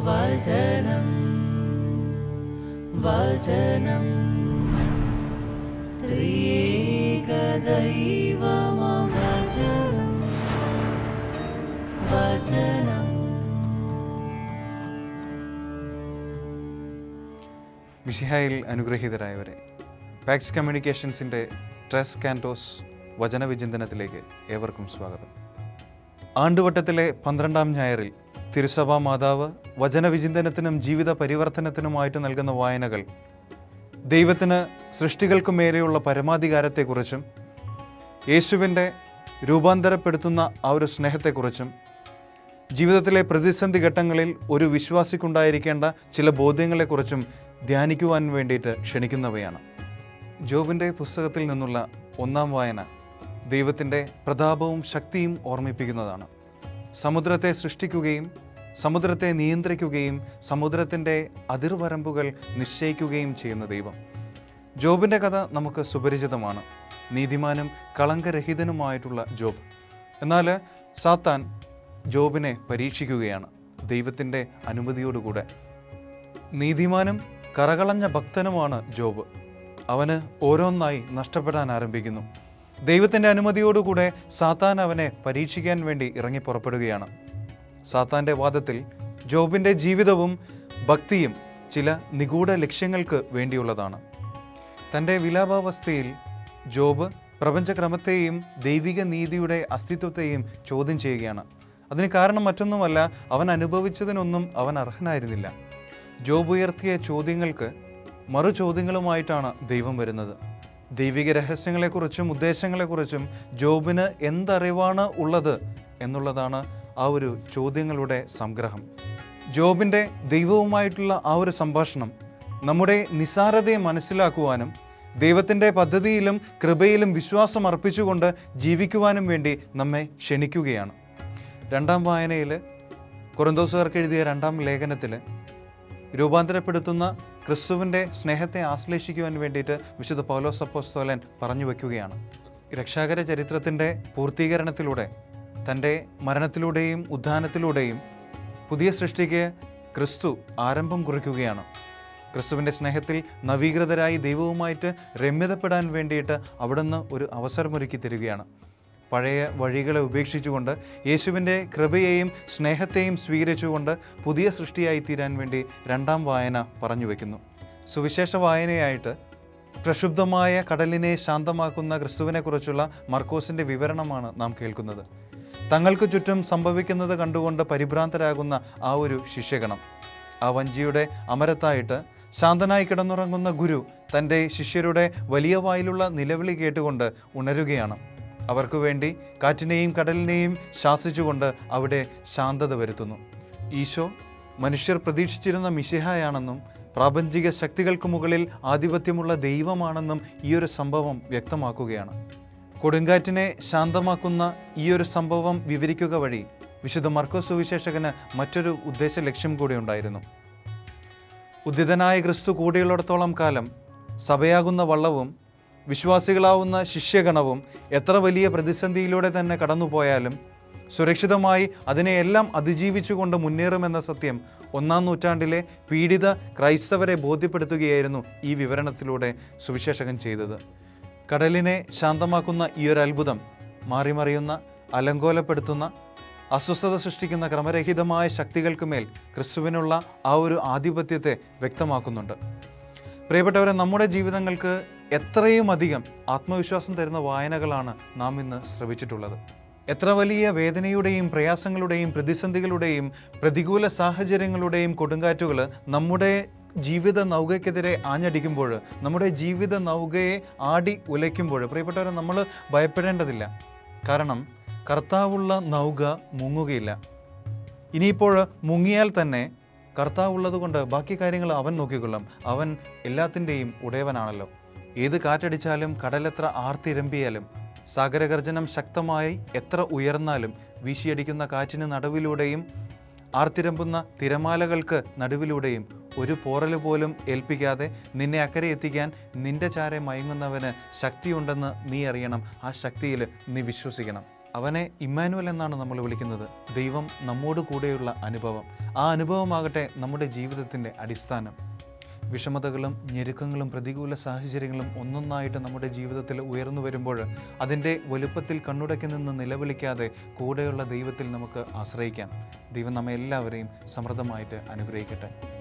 വചനം വചനം. ത്രിയേകദൈവമം വചനം. വചനം മിഷിഹായിൽ അനുഗ്രഹീതരായവരെ പാക്സ് കമ്മ്യൂണിക്കേഷൻസിന്റെ ട്രസ് കാൻഡോസ് വചനവിചിന്തനത്തിലേക്ക് ഏവർക്കും സ്വാഗതം. ആണ്ടുവട്ടത്തിലെ പന്ത്രണ്ടാം ഞായറിൽ തിരുസഭാ മാതാവ് വചനവിചിന്തനത്തിനും ജീവിത പരിവർത്തനത്തിനുമായിട്ട് നൽകുന്ന വായനകൾ. ദൈവത്തിന് സൃഷ്ടികൾക്കു മേലെയുള്ള പരമാധികാരത്തെക്കുറിച്ചും യേശുവിന്റെ രൂപാന്തരപ്പെടുത്തുന്ന ആ ഒരു സ്നേഹത്തെക്കുറിച്ചും ജീവിതത്തിലെ പ്രതിസന്ധി ഘട്ടങ്ങളിൽ ഒരു വിശ്വാസിക്കുണ്ടായിരിക്കേണ്ട ചില ബോധ്യങ്ങളെക്കുറിച്ചും ധ്യാനിക്കുവാൻ വേണ്ടിയിട്ട് ക്ഷണിക്കുന്നവയാണ്. ജോബിന്റെ പുസ്തകത്തിൽ നിന്നുള്ള ഒന്നാം വായന ദൈവത്തിന്റെ പ്രതാപവും ശക്തിയും ഓർമ്മിപ്പിക്കുന്നതാണ്. സമുദ്രത്തെ സൃഷ്ടിക്കുകയും സമുദ്രത്തെ നിയന്ത്രിക്കുകയും സമുദ്രത്തിന്റെ അതിർവരമ്പുകൾ നിശ്ചയിക്കുകയും ചെയ്യുന്ന ദൈവം. ജോബിന്റെ കഥ നമുക്ക് സുപരിചിതമാണ്. നീതിമാനും കളങ്കരഹിതനുമായിട്ടുള്ള ജോബ്. എന്നാൽ സാത്താൻ ജോബിനെ പരീക്ഷിക്കുകയാണ് ദൈവത്തിന്റെ അനുമതിയോടുകൂടെ. നീതിമാനും കറകളഞ്ഞ ഭക്തനുമാണ് ജോബ്. അവന് ഓരോന്നായി നഷ്ടപ്പെടാൻ ആരംഭിക്കുന്നു. ദൈവത്തിന്റെ അനുമതിയോടുകൂടെ സാത്താൻ അവനെ പരീക്ഷിക്കാൻ വേണ്ടി ഇറങ്ങി പുറപ്പെടുകയാണ്. സാത്താന്റെ വാദത്തിൽ ജോബിന്റെ ജീവിതവും ഭക്തിയും ചില നിഗൂഢ ലക്ഷ്യങ്ങൾക്ക് വേണ്ടിയുള്ളതാണ്. തന്റെ വിലാപാവസ്ഥയിൽ ജോബ് പ്രപഞ്ചക്രമത്തെയും ദൈവിക നീതിയുടെ അസ്തിത്വത്തെയും ചോദ്യം ചെയ്യുകയാണ്. അതിന് കാരണം മറ്റൊന്നുമല്ല അവൻ അനുഭവിച്ചതിനൊന്നും അവൻ അർഹനായിരുന്നില്ല. ജോബ് ഉയർത്തിയ ചോദ്യങ്ങൾക്ക് മറു ചോദ്യങ്ങളുമായിട്ടാണ് ദൈവം വരുന്നത്. ദൈവിക രഹസ്യങ്ങളെക്കുറിച്ചും ഉദ്ദേശങ്ങളെക്കുറിച്ചും ജോബിന് എന്തറിവാണ് ഉള്ളത് എന്നുള്ളതാണ് ആ ഒരു ചോദ്യങ്ങളുടെ സംഗ്രഹം. ജോബിന്റെ ദൈവവുമായിട്ടുള്ള ആ ഒരു സംഭാഷണം നമ്മുടെ നിസാരതയെ മനസ്സിലാക്കുവാനും ദൈവത്തിന്റെ പദ്ധതിയിലും കൃപയിലും വിശ്വാസം അർപ്പിച്ചുകൊണ്ട് ജീവിക്കുവാനും വേണ്ടി നമ്മെ ക്ഷണിക്കുകയാണ്. രണ്ടാം വായനയിൽ കുറന്തോസുകാർക്ക് എഴുതിയ രണ്ടാം ലേഖനത്തിൽ രൂപാന്തരപ്പെടുത്തുന്ന ക്രിസ്തുവിന്റെ സ്നേഹത്തെ ആശ്ലേഷിക്കുവാൻ വേണ്ടിയിട്ട് വിശുദ്ധ പൗലോസ് അപ്പോസ്തോലൻ പറഞ്ഞു വയ്ക്കുകയാണ് രക്ഷാകര ചരിത്രത്തിന്റെ പൂർത്തീകരണത്തിലൂടെ തന്റെ മരണത്തിലൂടെയും ഉദ്ധാനത്തിലൂടെയും പുതിയ സൃഷ്ടിക്ക് ക്രിസ്തു ആരംഭം കുറിക്കുകയാണ്. ക്രിസ്തുവിന്റെ സ്നേഹത്തിൽ നവീകൃതരായി ദൈവവുമായിട്ട് രമ്യതപ്പെടാൻ വേണ്ടിയിട്ട് അവിടുന്ന് ഒരു അവസരമൊരുക്കി തരികയാണ്. പഴയ വഴികളെ ഉപേക്ഷിച്ചുകൊണ്ട് യേശുവിന്റെ കൃപയെയും സ്നേഹത്തെയും സ്വീകരിച്ചുകൊണ്ട് പുതിയ സൃഷ്ടിയായി തീരാൻ വേണ്ടി രണ്ടാം വായന പറഞ്ഞു വയ്ക്കുന്നു സുവിശേഷ വായനയായിട്ട് പ്രക്ഷുബ്ധമായ കടലിനെ ശാന്തമാക്കുന്ന ക്രിസ്തുവിനെക്കുറിച്ചുള്ള മർക്കോസിന്റെ വിവരണമാണ് നാം കേൾക്കുന്നത്. തങ്ങൾക്ക് ചുറ്റും സംഭവിക്കുന്നത് കണ്ടുകൊണ്ട് പരിഭ്രാന്തരാകുന്ന ആ ഒരു ശിഷ്യഗണം. ആ വഞ്ചിയുടെ അമരത്തായിട്ട് ശാന്തനായി കിടന്നുറങ്ങുന്ന ഗുരു തന്റെ ശിഷ്യരുടെ വലിയ വായിലുള്ള നിലവിളി കേട്ടുകൊണ്ട് ഉണരുകയാണ്. അവർക്ക് വേണ്ടി കാറ്റിനെയും കടലിനെയും ശാസിച്ചുകൊണ്ട് അവിടെ ശാന്തത വരുത്തുന്നു. ഈശോ മനുഷ്യർ പ്രതീക്ഷിച്ചിരുന്ന മിശിഹായാണെന്നും പ്രാപഞ്ചിക ശക്തികൾക്ക് മുകളിൽ ആധിപത്യമുള്ള ദൈവമാണെന്നും ഈയൊരു സംഭവം വ്യക്തമാക്കുകയാണ്. കൊടുങ്കാറ്റിനെ ശാന്തമാക്കുന്ന ഈയൊരു സംഭവം വിവരിക്കുക വഴി വിശുദ്ധ മർക്കോസ് സുവിശേഷകന് മറ്റൊരു ഉദ്ദേശ ലക്ഷ്യം കൂടി ഉണ്ടായിരുന്നു. ഉദിതനായ ക്രിസ്തു കൂടിയുള്ളിടത്തോളം കാലം സഭയാകുന്ന വള്ളവും വിശ്വാസികളാവുന്ന ശിഷ്യഗണവും എത്ര വലിയ പ്രതിസന്ധിയിലൂടെ തന്നെ കടന്നുപോയാലും സുരക്ഷിതമായി അതിനെയെല്ലാം അതിജീവിച്ചുകൊണ്ട് മുന്നേറുമെന്ന സത്യം ഒന്നാം നൂറ്റാണ്ടിലെ പീഡിത ക്രൈസ്തവരെ ബോധ്യപ്പെടുത്തുകയായിരുന്നു ഈ വിവരണത്തിലൂടെ സുവിശേഷകൻ ചെയ്തത്. കടലിനെ ശാന്തമാക്കുന്ന ഈ ഒരു അത്ഭുതം മാറിമറിയുന്ന അലങ്കോലപ്പെടുത്തുന്ന അസ്വസ്ഥത സൃഷ്ടിക്കുന്ന ക്രമരഹിതമായ ശക്തികൾക്ക് മേൽ ക്രിസ്തുവിനുള്ള ആ ഒരു ആധിപത്യത്തെ വ്യക്തമാക്കുന്നുണ്ട്. പ്രിയപ്പെട്ടവരെ നമ്മുടെ ജീവിതങ്ങൾക്ക് എത്രയും അധികം ആത്മവിശ്വാസം തരുന്ന വായനകളാണ് നാം ഇന്ന് ശ്രവിച്ചിട്ടുള്ളത്. എത്ര വലിയ വേദനയുടെയും പ്രയാസങ്ങളുടെയും പ്രതിസന്ധികളുടെയും പ്രതികൂല സാഹചര്യങ്ങളുടെയും കൊടുങ്കാറ്റുകൾ നമ്മുടെ ജീവിത നൗകയ്ക്കെതിരെ ആഞ്ഞടിക്കുമ്പോൾ നമ്മുടെ ജീവിത നൗകയെ ആടി ഉലയ്ക്കുമ്പോൾ പ്രിയപ്പെട്ടവരെ നമ്മൾ ഭയപ്പെടേണ്ടതില്ല. കാരണം കർത്താവുള്ള നൗക മുങ്ങുകയില്ല. ഇനിയിപ്പോൾ മുങ്ങിയാൽ തന്നെ കർത്താവുള്ളത് കൊണ്ട് ബാക്കി കാര്യങ്ങൾ അവൻ നോക്കിക്കൊള്ളും. അവൻ എല്ലാത്തിന്റെയും ഉടയവനാണല്ലോ. ഏത് കാറ്റടിച്ചാലും കടലെത്ര ആർത്തിരമ്പിയാലും സാഗരഗർജനം ശക്തമായി എത്ര ഉയർന്നാലും വീശിയടിക്കുന്ന കാറ്റിന് നടുവിലൂടെയും ആർത്തിരമ്പുന്ന തിരമാലകൾക്ക് നടുവിലൂടെയും ഒരു പോറൽ പോലും ഏൽപ്പിക്കാതെ നിന്നെ അക്കരെ എത്തിക്കാൻ നിന്റെ ചാരെ മയങ്ങുന്നവന് ശക്തിയുണ്ടെന്ന് നീ അറിയണം. ആ ശക്തിയിൽ നീ വിശ്വസിക്കണം. അവനെ ഇമ്മാനുവൽ എന്നാണ് നമ്മൾ വിളിക്കുന്നത്. ദൈവം നമ്മോട് കൂടെയുള്ള അനുഭവം. ആ അനുഭവമാകട്ടെ നമ്മുടെ ജീവിതത്തിന്റെ അടിസ്ഥാനം. വിഷമതകളും ഞെരുക്കങ്ങളും പ്രതികൂല സാഹചര്യങ്ങളും ഒന്നൊന്നായിട്ട് നമ്മുടെ ജീവിതത്തിൽ ഉയർന്നു വരുമ്പോൾ അതിന്റെ വലുപ്പത്തിൽ കണ്ണുടക്കി നിന്ന് നിലവിളിക്കാതെ കൂടെയുള്ള ദൈവത്തിൽ നമുക്ക് ആശ്രയിക്കാം. ദൈവം നമ്മെ എല്ലാവരെയും സമൃദ്ധമായിട്ട് അനുഗ്രഹിക്കട്ടെ.